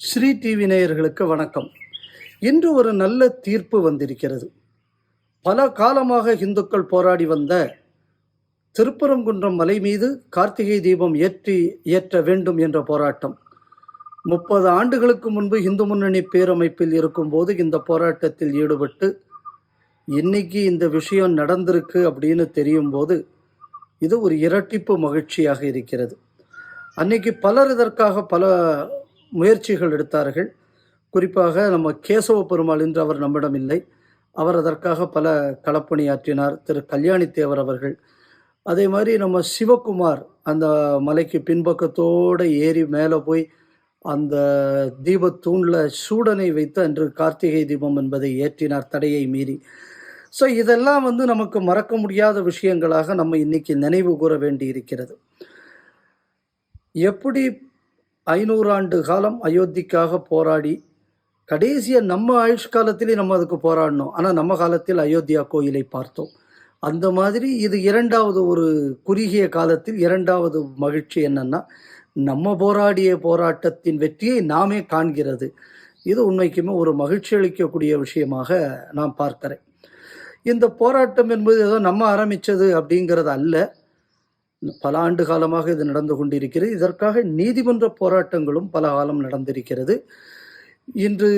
Sri TV நேயர்களுக்கு வணக்கம். இன்று ஒரு நல்ல தீர்ப்பு வந்திருக்கிறது. பல காலமாக இந்துக்கள் போராடி வந்த திருப்பரங்குன்றம் மலை மீது கார்த்திகை தீபம் ஏற்றி ஏற்ற வேண்டும் என்ற போராட்டம். முப்பது ஆண்டுகளுக்கு முன்பு இந்து முன்னணி பேரமைப்பில் இருக்கும்போது இந்த போராட்டத்தில் ஈடுபட்டு இன்னைக்கு இந்த விஷயம் நடந்திருக்கு அப்படின்னு தெரியும் போது இது ஒரு இரட்டிப்பு மகிழ்ச்சியாக இருக்கிறது. அன்னைக்கு பலர் இதற்காக பல முயற்சிகள் எடுத்தார்கள். குறிப்பாக நம்ம கேசவ பெருமாள் என்று அவர் நம்மிடம் இல்லை. அவர் அதற்காக பல களப்பணியாற்றினார் திரு கல்யாணி தேவர் அவர்கள். அதே மாதிரி நம்ம சிவகுமார் அந்த மலைக்கு பின்பக்கத்தோடு ஏறி மேலே போய் அந்த தீபத்தூணில் சூடனை வைத்து அன்று கார்த்திகை தீபம் என்பதை ஏற்றினார் தடையை மீறி. ஸோ இதெல்லாம் வந்து நமக்கு மறக்க முடியாத விஷயங்களாக நம்ம இன்னைக்கு நினைவு கூற வேண்டி இருக்கிறது எப்படி ஐநூறு ஆண்டு காலம் அயோத்திக்காக போராடி கடைசியாக நம்ம ஆயுஷ் காலத்திலே நம்ம அதுக்கு போராடினோம். ஆனால் நம்ம காலத்தில் அயோத்தியா கோயிலை பார்த்தோம். அந்த மாதிரி இது இரண்டாவது ஒரு குறுகிய காலத்தில் இரண்டாவது மகிழ்ச்சி என்னென்னா நம்ம போராடிய போராட்டத்தின் வெற்றியை நாமே காண்கிறது. இது உண்மைக்குமே ஒரு மகிழ்ச்சி அளிக்கக்கூடிய விஷயமாக நான் பார்க்கிறேன். இந்த போராட்டம் என்பது ஏதோ நம்ம ஆரம்பித்தது அப்படிங்கிறது அல்ல. பல ஆண்டு காலமாக இது நடந்து கொண்டிருக்கிறது. இதற்காக நீதிமன்ற போராட்டங்களும் பல காலம் நடந்திருக்கிறது. இன்று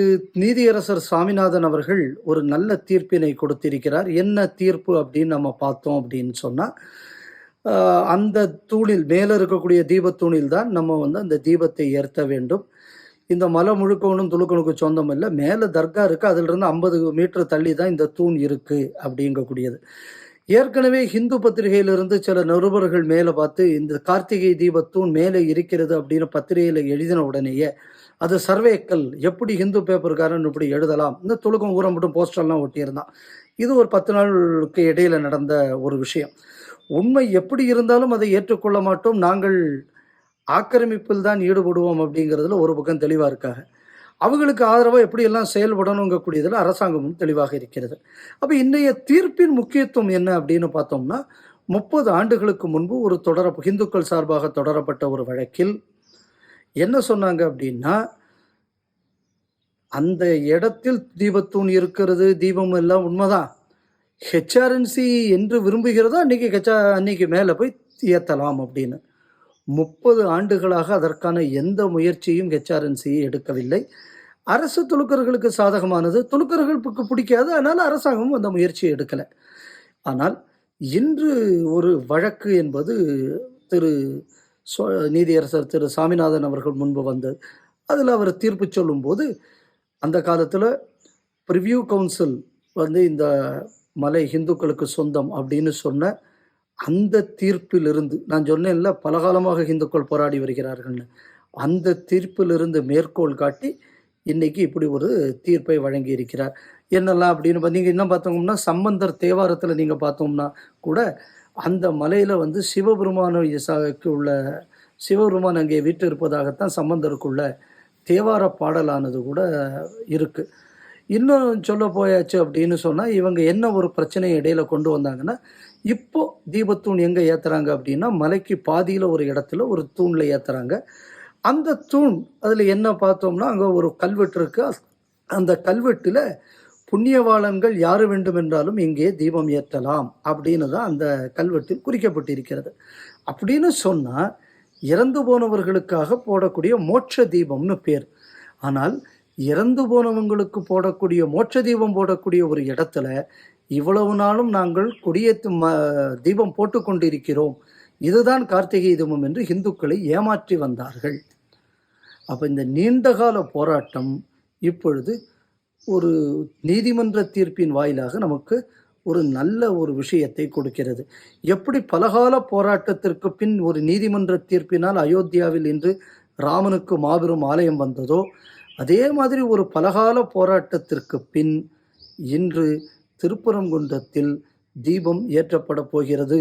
நீதியரசர் சாமிநாதன் அவர்கள் ஒரு நல்ல தீர்ப்பினை கொடுத்திருக்கிறார். என்ன தீர்ப்பு அப்படின்னு நம்ம பார்த்தோம் அப்படின்னு சொன்னால் அந்த தூணில் மேலே இருக்கக்கூடிய தீபத்தூணில் தான் நம்ம வந்து அந்த தீபத்தை ஏற்ற வேண்டும். இந்த மலை முழுக்கவனும் துளுக்கனுக்கு சொந்தம் இல்லை. மேலே தர்கா இருக்குது அதிலிருந்து ஐம்பது மீட்டர் தள்ளி தான் இந்த தூண் இருக்குது அப்படிங்கக்கூடியது. ஏற்கனவே ஹிந்து பத்திரிகையிலிருந்து சில நிருபர்கள் மேலே பார்த்து இந்த கார்த்திகை தீபத்தூண் மேலே இருக்கிறது அப்படின்னு பத்திரிகையில் எழுதின உடனேயே அது சர்வேக்கல் எப்படி ஹிந்து பேப்பருக்காரன் இப்படி எழுதலாம்? இந்த துளுக்கம் ஊரம் மட்டும் போஸ்டர்லாம் ஒட்டியிருந்தான். இது ஒரு பத்து நாளுக்கு இடையில நடந்த ஒரு விஷயம். உண்மை எப்படி இருந்தாலும் அதை ஏற்றுக்கொள்ள மாட்டோம். நாங்கள் ஆக்கிரமிப்பில் தான் ஈடுபடுவோம் அப்படிங்கிறதுல ஒரு பக்கம் தெளிவாக இருக்காங்க. அவங்களுக்கு ஆதரவாக எப்படியெல்லாம் செயல்படணுங்கக்கூடியதில் அரசாங்கமும் தெளிவாக இருக்கிறது. அப்போ இன்றைய தீர்ப்பின் முக்கியத்துவம் என்ன அப்படின்னு பார்த்தோம்னா முப்பது ஆண்டுகளுக்கு முன்பு ஒரு தொடர இந்துக்கள் சார்பாக தொடரப்பட்ட ஒரு வழக்கில் என்ன சொன்னாங்க அப்படின்னா அந்த இடத்தில் தீபத்தூண் இருக்கிறது தீபம் எல்லாம் உண்மைதான். ஹெச்ஆர்என்சி என்று விரும்புகிறதோ? அன்னைக்கு ஹெச்ஆர் அன்னைக்கு மேலே போய் ஏற்றலாம் அப்படின்னு. முப்பது ஆண்டுகளாக அதற்கான எந்த முயற்சியும் ஹெச்ஆர்என்சி எடுக்கவில்லை. அரசு துலுக்கர்களுக்கு சாதகமானது. துலுக்கர்களுக்கு பிடிக்காது. அதனால் அரசாங்கமும் அந்த முயற்சியை எடுக்கலை. ஆனால் இன்று ஒரு வழக்கு என்பது திரு சோ- நீதியரசர் திரு சாமிநாதன் அவர்கள் முன்பு வந்தது. அதில் அவர் தீர்ப்பு சொல்லும்போது அந்த காலத்தில் ப்ரிவ்யூ கவுன்சில் வந்து இந்த மலை இந்துக்களுக்கு சொந்தம் அப்படின்னு சொன்ன அந்த தீர்ப்பிலிருந்து நான் சொன்னேன்ல பல காலமாக இந்துக்கள் போராடி வருகிறார்கள்னு. அந்த தீர்ப்பிலிருந்து மேற்கோள் காட்டி இன்னைக்கு இப்படி ஒரு தீர்ப்பை வழங்கி இருக்கிறார். என்னெல்லாம் அப்படின்னு பார்த்தீங்க நீங்க என்ன பார்த்தோம்னா சம்பந்தர் தேவாரத்தில் நீங்கள் பார்த்தோம்னா கூட அந்த மலையில் வந்து சிவபெருமான உள்ள சிவபெருமான் அங்கே வீட்டு இருப்பதாகத்தான் சம்பந்தருக்குள்ள தேவார பாடலானது கூட இருக்குது இன்னும் சொல்ல போயாச்சு அப்படின்னு சொன்னால் இவங்க என்ன ஒரு பிரச்சனையை இடையில கொண்டு வந்தாங்கன்னா இப்போ தீபத்தூண் எங்கே ஏற்றுறாங்க அப்படின்னா மலைக்கு பாதியில் ஒரு இடத்துல ஒரு தூணில் ஏற்றுறாங்க அந்த தூண் அதில் என்ன பார்த்தோம்னா அங்கே ஒரு கல்வெட்டு இருக்கு. அந்த கல்வெட்டில் புண்ணியவாளன்கள் யார் வேண்டுமென்றாலும் இங்கே தீபம் ஏற்றலாம் அப்படின்னு தான் அந்த கல்வெட்டில் குறிக்கப்பட்டிருக்கிறது. அப்படின்னு சொன்னால் இறந்து போனவர்களுக்காக போடக்கூடிய மோட்ச தீபம்னு பேர். ஆனால் இறந்து போனவங்களுக்கு போடக்கூடிய மோட்ச தீபம் போடக்கூடிய ஒரு இடத்துல இவ்வளவு நாளும் நாங்கள் கொடியேத்து ம தீபம் போட்டு கொண்டிருக்கிறோம் இதுதான் கார்த்திகை தீபம் என்று இந்துக்களை ஏமாற்றி வந்தார்கள். அப்போ இந்த நீண்டகால போராட்டம் இப்பொழுது ஒரு நீதிமன்ற தீர்ப்பின் வாயிலாக நமக்கு ஒரு நல்ல ஒரு விஷயத்தை கொடுக்கிறது. எப்படி பலகால போராட்டத்திற்கு பின் ஒரு நீதிமன்ற தீர்ப்பினால் அயோத்தியாவில் இன்று ராமனுக்கு மாபெரும் ஆலயம் வந்ததோ அதே மாதிரி ஒரு பலகால போராட்டத்திற்கு பின் இன்று திருப்பரங்குன்றத்தில் தீபம் ஏற்றப்பட போகிறது.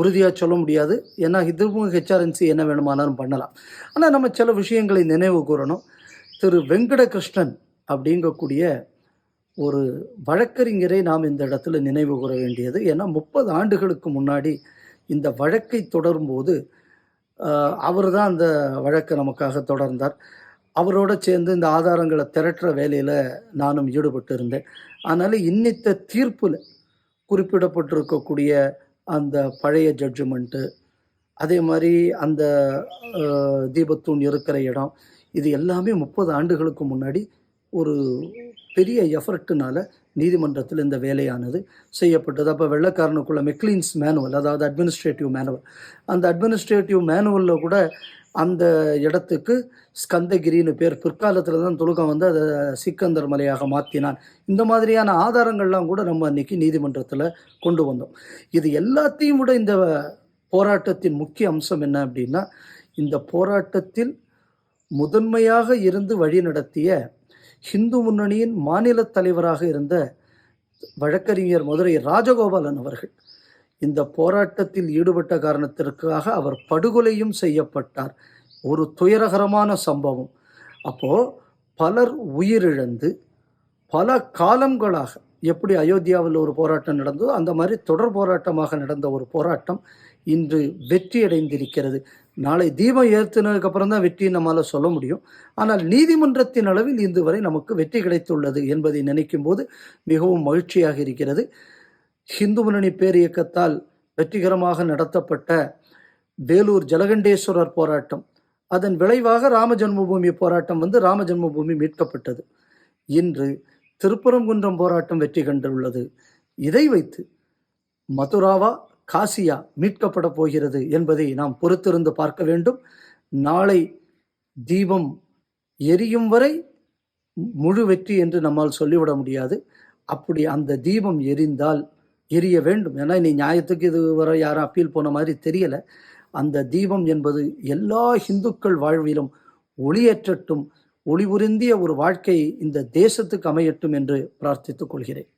உறுதியாக சொல்ல முடியாது. ஏன்னா இதுவும் ஹெச்ஆர்என்சி என்ன வேணுமானாலும் பண்ணலாம். ஆனால் நம்ம சில விஷயங்களை நினைவு கூறணும். திரு வெங்கடகிருஷ்ணன் அப்படிங்கக்கூடிய ஒரு வழக்கறிஞரை நாம் இந்த இடத்துல நினைவு கூற வேண்டியது. ஏன்னா முப்பது ஆண்டுகளுக்கு முன்னாடி இந்த வழக்கை தொடரும்போது அவர் தான் அந்த வழக்கை நமக்காக தொடர்ந்தார். அவரோட சேர்ந்து இந்த ஆதாரங்களை திரட்டுற வேலையில் நானும் ஈடுபட்டு இருந்தேன் அதனால் இன்னித்த தீர்ப்பில் குறிப்பிடப்பட்டிருக்கக்கூடிய அந்த பழைய ஜட்ஜ்மெண்ட்டு அதே மாதிரி அந்த தீபத்தூண் இருக்கிற இடம் இது எல்லாமே முப்பது ஆண்டுகளுக்கு முன்னாடி ஒரு பெரிய எஃபர்ட்டுனால நீதிமன்றத்தில் இந்த வேலையானது செய்யப்பட்டது. அப்போ வெள்ளக்காரனுக்குள்ள மெக்லீன்ஸ் மேனுவல் அதாவது அட்மினிஸ்ட்ரேட்டிவ் மேனுவல் அந்த அட்மினிஸ்ட்ரேட்டிவ் மேனுவலில் கூட அந்த இடத்துக்கு ஸ்கந்தகிரின்னு பேர் பிற்காலத்தில் தான் துலுக்கம் வந்து அதை சிக்கந்தர் மலையாக மாற்றினான் இந்த மாதிரியான ஆதாரங்கள்லாம் கூட நம்ம அன்னைக்கு நீதிமன்றத்தில் கொண்டு வந்தோம். இது எல்லாத்தையும் விட இந்த போராட்டத்தின் முக்கிய அம்சம் என்ன அப்படின்னா இந்த போராட்டத்தில் முதன்மையாக இருந்து வழிநடத்திய ஹிந்து முன்னணியின் மாநில தலைவராக இருந்த வழக்கறிஞர் மதுரை ராஜகோபாலன் அவர்கள் இந்த போராட்டத்தில் ஈடுபட்ட காரணத்திற்காக அவர் படுகொலையும் செய்யப்பட்டார். ஒரு துயரகரமான சம்பவம். அப்போ பலர் உயிரிழந்து பல காலங்களாக எப்படி அயோத்தியாவில் ஒரு போராட்டம் நடந்ததோ அந்த மாதிரி தொடர் போராட்டமாக நடந்த ஒரு போராட்டம் இன்று வெற்றியடைந்திருக்கிறது. நாளை தீபம் ஏற்றினதுக்கு அப்புறம் தான் வெற்றி நம்மளால் சொல்ல முடியும். ஆனால் நீதிமன்றத்தின் அளவில் இன்று வரை நமக்கு வெற்றி கிடைத்துள்ளது என்பதை நினைக்கும் போது மிகவும் மகிழ்ச்சியாக இருக்கிறது. ஹிந்து முன்னணி பேரியக்கத்தால் வெற்றிகரமாக நடத்தப்பட்ட வேலூர் ஜலகண்டேஸ்வரர் போராட்டம். அதன் விளைவாக ராம ஜென்மபூமி போராட்டம் வந்து ராம ஜென்மபூமி மீட்கப்பட்டது. இன்று திருப்பரங்குன்றம் போராட்டம் வெற்றி கண்டுள்ளது. இதை வைத்து மதுராவா காசியா மீட்கப்பட போகிறது என்பதை நாம் பொறுத்திருந்து பார்க்க வேண்டும். நாளை தீபம் எரியும் வரை முழு வெற்றி என்று நம்மால் சொல்லிவிட முடியாது. அப்படி அந்த தீபம் எரிந்தால் எரிய வேண்டும். ஏன்னா நீ நியாயத்துக்கு இது வர யாரும் அப்பீல் போன மாதிரி தெரியல. அந்த தீபம் என்பது எல்லா இந்துக்கள் வாழ்விலும் ஒளியேற்றட்டும் ஒளி உறிந்திய ஒரு வாழ்க்கை இந்த தேசத்துக்கு அமையட்டும் என்று பிரார்த்தித்துக் கொள்கிறேன்.